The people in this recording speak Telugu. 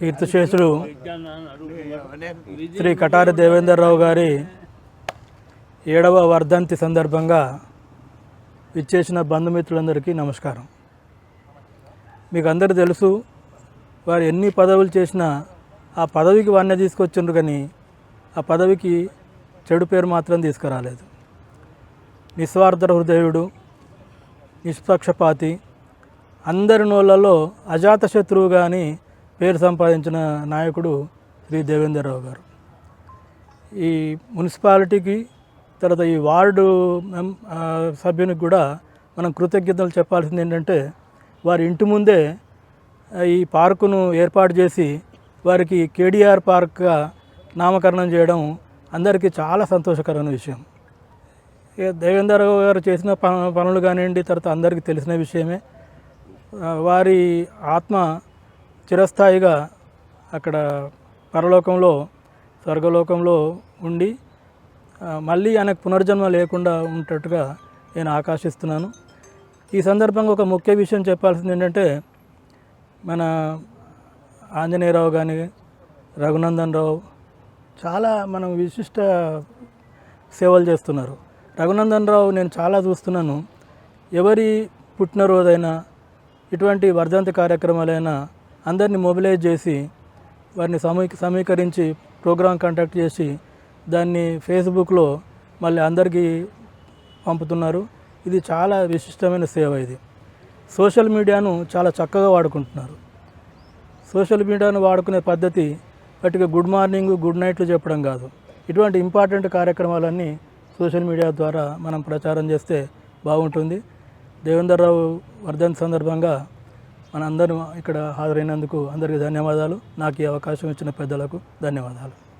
కీర్తిశేషుడు శ్రీ కటారి దేవేంద్రరావు గారి ఏడవ వర్ధంతి సందర్భంగా విచ్చేసిన బంధుమిత్రులందరికీ నమస్కారం. మీకు అందరు తెలుసు వారు ఎన్ని పదవులు చేసినా ఆ పదవికి వన్య తీసుకొచ్చిండ్రు కానీ ఆ పదవికి చెడు పేరు మాత్రం తీసుకురాలేదు. నిస్వార్థ హృదయుడు నిష్పక్షపాతి అందరి నోళ్ళలో అజాతశత్రువుగా అని పేరు సంపాదించిన నాయకుడు శ్రీ దేవేంద్రరావు గారు. ఈ మున్సిపాలిటీకి తర్వాత ఈ వార్డు సభ్యునికి కూడా మనం కృతజ్ఞతలు చెప్పాల్సింది ఏంటంటే వారి ఇంటి ముందే ఈ పార్కును ఏర్పాటు చేసి వారికి కేడిఆర్ పార్క్గా నామకరణం చేయడం అందరికీ చాలా సంతోషకరమైన విషయం. దేవేంద్రరావు గారు చేసిన ప- పనులు కానివ్వండి తర్వాత అందరికీ తెలిసిన విషయమే. వారి ఆత్మ చిరస్థాయిగా అక్కడ పరలోకంలో స్వర్గలోకంలో ఉండి మళ్ళీ ఆయనకు పునర్జన్మ లేకుండా ఉండేట్టుగా నేను ఆకాశిస్తున్నాను. ఈ సందర్భంగా ఒక ముఖ్య విషయం చెప్పాల్సింది ఏంటంటే మన ఆంజనేయరావు కానీ రఘునందన్ రావు చాలా మనం విశిష్ట సేవలు చేస్తున్నారు. రఘునందన్ రావు నేను చాలా చూస్తున్నాను. ఎవరి పుట్టినరోజైనా ఇటువంటి వర్ధంతి కార్యక్రమాలైనా అందరినీ మొబిలైజ్ చేసి వారిని సమీ సమీకరించి ప్రోగ్రాం కండక్ట్ చేసి దాన్ని ఫేస్బుక్లో మళ్ళీ అందరికీ పంపుతున్నారు. ఇది చాలా విశిష్టమైన సేవ ఇది. సోషల్ మీడియాను చాలా చక్కగా వాడుకుంటున్నారు. సోషల్ మీడియాను వాడుకునే పద్ధతి వాటికి గుడ్ మార్నింగ్ గుడ్ నైట్లు చెప్పడం కాదు. ఇటువంటి ఇంపార్టెంట్ కార్యక్రమాలన్నీ సోషల్ మీడియా ద్వారా మనం ప్రచారం చేస్తే బాగుంటుంది. దేవేంద్రరావు వర్ధన్ సందర్భంగా మనందరం ఇక్కడ హాజరైనందుకు అందరికీ ధన్యవాదాలు. నాకు ఈ అవకాశం ఇచ్చిన పెద్దలకు ధన్యవాదాలు.